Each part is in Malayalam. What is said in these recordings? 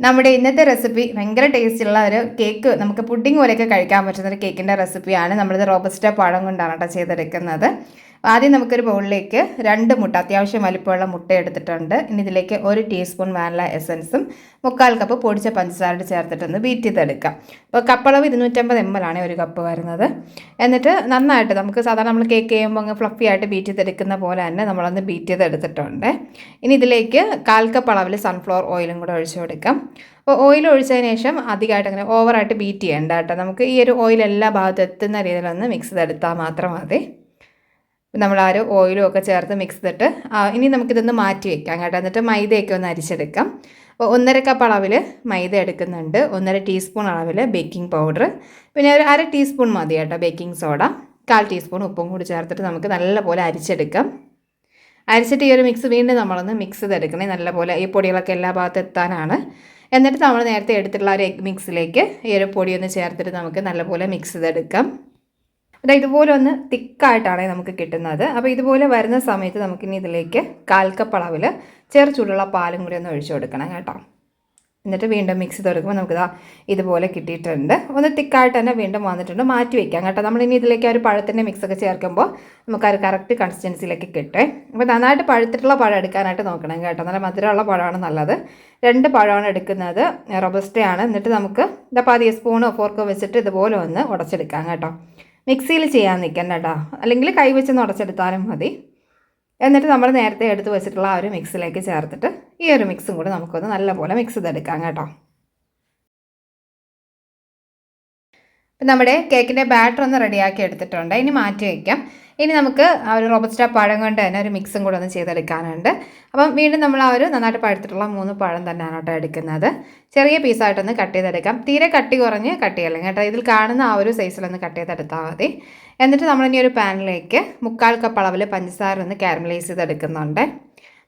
നമ്മുടെ ഇന്നത്തെ റെസിപ്പി ഭയങ്കര ടേസ്റ്റുള്ള ഒരു കേക്ക് നമുക്ക് പുഡിംഗ് പോലെയൊക്കെ കഴിക്കാൻ പറ്റുന്ന ഒരു കേക്കിന്റെ റെസിപ്പിയാണ് നമ്മളിത് റോബസ്റ്റ പഴം കൊണ്ടാണ് കേട്ടോ ചെയ്തെടുക്കുന്നത്. ആദ്യം നമുക്കൊരു ബൗളിലേക്ക് രണ്ട് മുട്ട അത്യാവശ്യം വലിപ്പമുള്ള മുട്ട എടുത്തിട്ടുണ്ട്. ഇനി ഇതിലേക്ക് ഒരു ടീസ്പൂൺ വാനില എസൻസും മുക്കാൽ കപ്പ് പൊടിച്ച പഞ്ചസാര ചേർത്തിട്ടൊന്ന് ബീറ്റ് ചെയ്തെടുക്കാം അപ്പോൾ കപ്പളവ് ഇരുന്നൂറ്റമ്പത് എം എൽ ആണ് ഒരു കപ്പ് വരുന്നത്. എന്നിട്ട് നന്നായിട്ട് നമുക്ക് സാധാരണ നമ്മൾ കേക്ക് ചെയ്യുമ്പോൾ അങ്ങ് ഫ്ലഫി ആയിട്ട് ബീറ്റ് ചെയ്തെടുക്കുന്ന പോലെ തന്നെ നമ്മളൊന്ന് ബീറ്റ് ചെയ്തെടുത്തിട്ടുണ്ട് ഇനി ഇതിലേക്ക് കാൽ കപ്പ് അളവിൽ സൺഫ്ലവർ ഓയിലും കൂടെ ഒഴിച്ചു കൊടുക്കാം. അപ്പോൾ ഓയിൽ ഒഴിച്ചതിന് ശേഷം അധികമായിട്ട് അങ്ങനെ ഓവറായിട്ട് ബീറ്റ് ചെയ്യേണ്ട കേട്ടോ. നമുക്ക് ഈ ഒരു ഓയിൽ എല്ലാ ഭാഗത്തും എത്തുന്ന രീതിയിലൊന്ന് മിക്സ് ചെയ്തെടുത്താൽ മാത്രം മതി. നമ്മൾ ആ ഒരു ഓയിലും ഒക്കെ ചേർത്ത് മിക്സ് ചെയ്തിട്ട് ഇനി നമുക്കിതൊന്ന് മാറ്റി വെക്കാം കേട്ടോ. എന്നിട്ട് മൈദയൊക്കെ ഒന്ന് അരിച്ചെടുക്കാം. അപ്പോൾ ഒന്നര കപ്പ് അളവിൽ മൈദ എടുക്കുന്നുണ്ട്. ഒന്നര ടീസ്പൂൺ അളവിൽ ബേക്കിംഗ് പൗഡർ പിന്നെ ഒരു അര ടീസ്പൂൺ മതി കേട്ടോ ബേക്കിംഗ് സോഡ കാൽ ടീസ്പൂൺ ഉപ്പും കൂടി ചേർത്തിട്ട് നമുക്ക് നല്ലപോലെ അരിച്ചെടുക്കാം. അരിച്ചിട്ട് ഈ ഒരു മിക്സ് വീണ്ടും നമ്മളൊന്ന് മിക്സ് ചെയ്തെടുക്കണേ. നല്ലപോലെ ഈ പൊടികളൊക്കെ എല്ലാ ഭാഗത്തും എത്താനാണ്. എന്നിട്ട് നമ്മൾ നേരത്തെ എടുത്തിട്ടുള്ള ഒരു മിക്സിലേക്ക് ഈ ഒരു പൊടിയൊന്ന് ചേർത്തിട്ട് നമുക്ക് നല്ലപോലെ മിക്സ് ചെയ്തെടുക്കാം. അത് ഇതുപോലെ ഒന്ന് തിക്കായിട്ടാണ് നമുക്ക് കിട്ടുന്നത്. അപ്പോൾ ഇതുപോലെ വരുന്ന സമയത്ത് നമുക്കിനി ഇതിലേക്ക് കാൽ കപ്പ് അളവിൽ ചെറു ചൂടുള്ള പാലും കൂടി ഒന്ന് ഒഴിച്ചു കൊടുക്കണം കേട്ടോ. എന്നിട്ട് വീണ്ടും മിക്സ് ചെയ്ത് നമുക്കിതാ ഇതുപോലെ കിട്ടിയിട്ടുണ്ട്. ഒന്ന് തിക്കായിട്ട് തന്നെ വീണ്ടും വന്നിട്ടുണ്ട്. മാറ്റി വയ്ക്കാം കേട്ടോ. നമ്മളിനി ഇതിലേക്ക് ഒരു പഴത്തിന്റെ മിക്സൊക്കെ ചേർക്കുമ്പോൾ നമുക്ക് ആ ഒരു കറക്റ്റ് കൺസിസ്റ്റൻസിയിലേക്ക് കിട്ടേ. അപ്പോൾ നന്നായിട്ട് പഴുത്തിട്ടുള്ള പഴം എടുക്കാനായിട്ട് നോക്കണം കേട്ടോ. നല്ല മധുരമുള്ള പഴമാണ് നല്ലത്. രണ്ട് പഴമാണ് എടുക്കുന്നത്. റൊബസ്റ്റയാണ്. എന്നിട്ട് നമുക്ക് ഇതാ പതിയെ സ്പൂണോ ഫോർക്കോ വെച്ചിട്ട് ഇതുപോലെ ഒന്ന് ഉടച്ചെടുക്കാം കേട്ടോ. മിക്സിയിൽ ചെയ്യാൻ നിൽക്കണ്ട കേട്ടോ അല്ലെങ്കിൽ കൈ വെച്ച് നുടച്ചെടുത്താലും മതി. എന്നിട്ട് നമ്മൾ നേരത്തെ എടുത്ത് വെച്ചിട്ടുള്ള ആ ഒരു മിക്സിലേക്ക് ചേർത്തിട്ട് ഈ ഒരു മിക്സും കൂടി നമുക്കൊന്ന് നല്ലപോലെ മിക്സ് ചെയ്തെടുക്കാം കേട്ടോ. ഇപ്പം നമ്മുടെ കേക്കിന്റെ ബാറ്റർ ഒന്ന് റെഡിയാക്കി എടുത്തിട്ടുണ്ട്. ഇനി മാറ്റി വയ്ക്കാം ഇനി നമുക്ക് ആ ഒരു റോബസ്റ്റ പഴം കൊണ്ട് തന്നെ ഒരു മിക്സും കൂടെ ഒന്ന് ചെയ്തെടുക്കാനുണ്ട്. അപ്പം വീണ്ടും നമ്മൾ ആ ഒരു നന്നായിട്ട് പഴുത്തിട്ടുള്ള മൂന്ന് പഴം തന്നെയാണ് കേട്ടോ എടുക്കുന്നത്. ചെറിയ പീസായിട്ടൊന്ന് കട്ട് ചെയ്തെടുക്കാം. തീരെ കട്ടി കുറഞ്ഞ് കട്ട് ചെയ്യല്ലേ കേട്ടോ. ഇതിൽ കാണുന്ന ആ ഒരു സൈസിലൊന്ന് കട്ട് ചെയ്തെടുത്താൽ മതി. എന്നിട്ട് നമ്മളിനി ഒരു പാനിലേക്ക് മുക്കാൽ കപ്പ് അളവിൽ പഞ്ചസാര ഒന്ന് കാരമലൈസ് ചെയ്തെടുക്കുന്നുണ്ട്.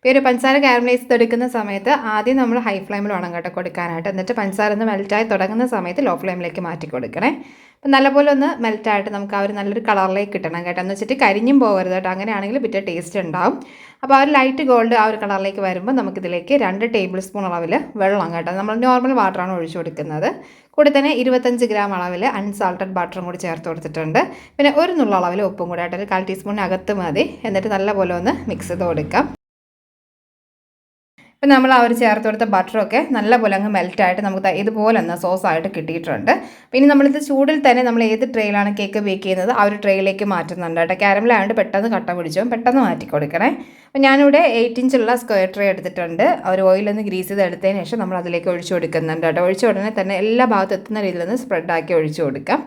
ഇപ്പോൾ ഒരു പഞ്ചസാര കാരമലൈസ് തുടക്കുന്ന സമയത്ത് ആദ്യം നമ്മൾ ഹൈ ഫ്ലെയിമിൽ വേണം കേട്ടോ കൊടുക്കാനായിട്ട്. എന്നിട്ട് പഞ്ചസാര ഒന്ന് മെൽറ്റായി തുടങ്ങുന്ന സമയത്ത് ലോ ഫ്ലെയിമിലേക്ക് മാറ്റി കൊടുക്കണേ. അപ്പം നല്ലപോലെ ഒന്ന് മെൽറ്റായിട്ട് നമുക്ക് ആ ഒരു നല്ലൊരു കളറിലേക്ക് കിട്ടണം കേട്ടോ. എന്ന് വെച്ചിട്ട് കരിഞ്ഞും പോകരുത് കേട്ടോ. അങ്ങനെയാണെങ്കിൽ പിറ്റേ ടേസ്റ്റ് ഉണ്ടാവും. അപ്പോൾ ആ ഒരു ലൈറ്റ് ഗോൾഡ് ആ ഒരു കളറിലേക്ക് വരുമ്പോൾ നമുക്കിതിലേക്ക് രണ്ട് ടേബിൾ സ്പൂൺ അളവിൽ വെള്ളം കേട്ടോ. നമ്മൾ നോർമൽ വാട്ടറാണ് ഒഴിച്ചു കൊടുക്കുന്നത്. കൂടി തന്നെ ഇരുപത്തഞ്ച് ഗ്രാം അളവിൽ അൺസാൾട്ടഡ് ബട്ടറും കൂടി ചേർത്ത് കൊടുത്തിട്ടുണ്ട്. പിന്നെ ഒരു നുള്ള അളവിൽ ഉപ്പും കൂടെ ആയിട്ട് ഒരു കാൽ ടീസ്പൂണിനകത്ത് മതി. എന്നിട്ട് നല്ലപോലെ ഒന്ന് മിക്സ് ചെയ്ത് കൊടുക്കാം. ഇപ്പം നമ്മൾ ആ ഒരു ചേർത്ത് കൊടുത്ത ബട്ടറൊക്കെ നല്ലപോലെ അങ്ങ് മെൽറ്റായിട്ട് നമുക്ക് ഇതുപോലെ ഒന്ന് സോസായിട്ട് കിട്ടിയിട്ടുണ്ട്. പിന്നെ നമ്മളിത് ചൂടിൽ തന്നെ നമ്മൾ ഏത് ട്രെയിലാണ് കേക്ക് ബേക്ക് ചെയ്യുന്നത് ആ ഒരു ട്രെയിലേക്ക് മാറ്റുന്നുണ്ട് കേട്ടോ. ക്യാരമലായതുകൊണ്ട് പെട്ടെന്ന് കട്ട പിടിച്ചോ? പെട്ടെന്ന് മാറ്റി കൊടുക്കണേ അപ്പോൾ ഞാനിവിടെ എയ്റ്റ് ഇഞ്ചുള്ള സ്ക്വയർ ട്രേ എടുത്തിട്ടുണ്ട്. ഒരു ഓയിലൊന്ന് ഗ്രീസ് ചെയ്ത് എടുത്തതിന് ശേഷം നമ്മൾ അതിലേക്ക് ഒഴിച്ചു കൊടുക്കുന്നുണ്ട് കേട്ടോ. ഒഴിച്ച ഉടനെ തന്നെ എല്ലാ ഭാഗത്തും എത്തുന്ന രീതിയിലൊന്ന് സ്പ്രെഡാക്കി ഒഴിച്ചു കൊടുക്കാം.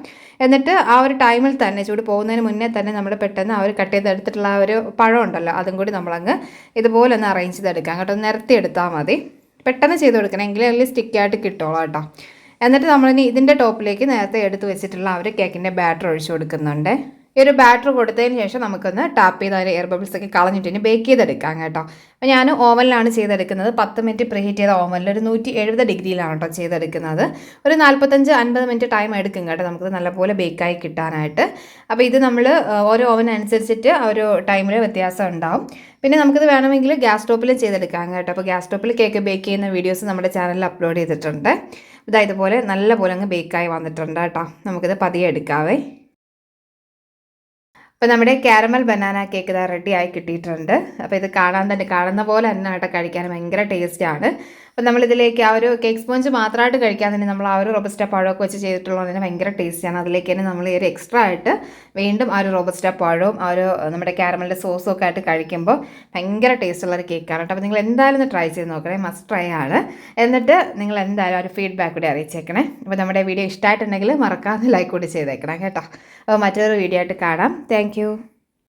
എന്നിട്ട് ആ ഒരു ടൈമിൽ തന്നെ ചൂട് പോകുന്നതിന് മുന്നേ തന്നെ നമ്മൾ പെട്ടെന്ന് ആ ഒരു കട്ട് ചെയ്തെടുത്തിട്ടുള്ള ആ ഒരു പഴം ഉണ്ടല്ലോ അതും കൂടി നമ്മളങ്ങ് ഇതുപോലെ ഒന്ന് അറേഞ്ച് ചെയ്തെടുക്കാം കേട്ടോ. നിരത്തി എടുത്താൽ മതി. പെട്ടെന്ന് ചെയ്ത് കൊടുക്കണം എങ്കിലേ അതിൽ സ്റ്റിക്കായിട്ട് കിട്ടുള്ളൂ കേട്ടോ. എന്നിട്ട് നമ്മളിനി ഇതിന്റെ ടോപ്പിലേക്ക് നേരത്തെ എടുത്ത് വെച്ചിട്ടുള്ള ആ ഒരു കേക്കിന്റെ ബാറ്റർ ഒഴിച്ചു കൊടുക്കുന്നുണ്ട്. ഈ ഒരു ബാറ്റർ കൊടുത്തതിന് ശേഷം നമുക്കൊന്ന് ടാപ്പ് ചെയ്ത് അതിൽ എയർ ബബിൾസ് ഒക്കെ കളഞ്ഞിട്ട് ഇനി ബേക്ക് ചെയ്തെടുക്കാം കേട്ടോ. അപ്പോൾ ഞാൻ ഓവനിലാണ് ചെയ്തെടുക്കുന്നത്. പത്ത് മിനിറ്റ് പ്രീഹീറ്റ് ചെയ്ത ഓവനിൽ ഒരു നൂറ്റി എഴുപത് ഡിഗ്രിയിലാണ് കേട്ടോ ചെയ്തെടുക്കുന്നത്. ഒരു നാൽപ്പത്തഞ്ച് അൻപത് മിനിറ്റ് ടൈം എടുക്കും കേട്ടോ നമുക്ക് നല്ലപോലെ ബേക്കായി കിട്ടാനായിട്ട്. അപ്പോൾ ഇത് നമ്മൾ ഓരോ ആ ഒരു ടൈമിൽ വ്യത്യാസം ഉണ്ടാവും. പിന്നെ നമുക്കിത് വേണമെങ്കിൽ ഗ്യാസ് സ്റ്റോപ്പിലും ചെയ്തെടുക്കാം കേട്ടോ. അപ്പോൾ ഗ്യാസ് സ്റ്റോപ്പിൽ കേക്ക് ബേക്ക് ചെയ്യുന്ന വീഡിയോസ് നമ്മുടെ ചാനലിൽ അപ്ലോഡ് ചെയ്തിട്ടുണ്ട്. ഇതാ ഇതുപോലെ നല്ലപോലെ അങ്ങ് ബേക്കായി വന്നിട്ടുണ്ട് കേട്ടോ. നമുക്കിത് പതിയെ എടുക്കാവേ. അപ്പോൾ നമ്മുടെ കാരമൽ ബനാന കേക്ക് ഇതാ റെഡി ആയി കിട്ടിയിട്ടുണ്ട്. അപ്പോൾ ഇത് കാണാൻ തന്നെ കാണുന്ന പോലെ തന്നെ കേട്ടോ കഴിക്കാൻ ഭയങ്കര ടേസ്റ്റാണ് അപ്പോൾ നമ്മളിതിലേക്ക് ആ ഒരു കേക്ക് സ്പോഞ്ച് മാത്രമായിട്ട് കഴിക്കാൻ തന്നെ നമ്മൾ ആ ഒരു റോബസ്റ്റ പഴമൊക്കെ വെച്ച് ചെയ്തിട്ടുള്ളത് തന്നെ ഭയങ്കര ടേസ്റ്റിയാണ് അതിലേക്ക് തന്നെ നമ്മൾ ഈ ഒരു എക്സ്ട്രാ ആയിട്ട് വീണ്ടും ആ ഒരു റോബസ്റ്റ പഴവും ആ ഒരു നമ്മുടെ ക്യാരമലിന്റെ സോസും ഒക്കെ ആയിട്ട് കഴിക്കുമ്പോൾ ഭയങ്കര ടേസ്റ്റുള്ള ഒരു കേക്കാണ് കേട്ടോ. അപ്പോൾ നിങ്ങൾ എന്തായാലും ഒന്ന് ട്രൈ ചെയ്ത് നോക്കണേ. മസ്റ്റ് ട്രൈ ആണ്. എന്നിട്ട് നിങ്ങൾ എന്തായാലും ഒരു ഫീഡ്ബാക്ക് കൂടി അറിയിച്ചേക്കണേ. അപ്പോൾ നമ്മുടെ വീഡിയോ ഇഷ്ടമായിട്ടുണ്ടെങ്കിൽ മറക്കാതെ ലൈക്ക് കൂടി ചെയ്തേക്കണം കേട്ടോ. അപ്പോൾ മറ്റൊരു വീഡിയോ ആയിട്ട് കാണാം. താങ്ക്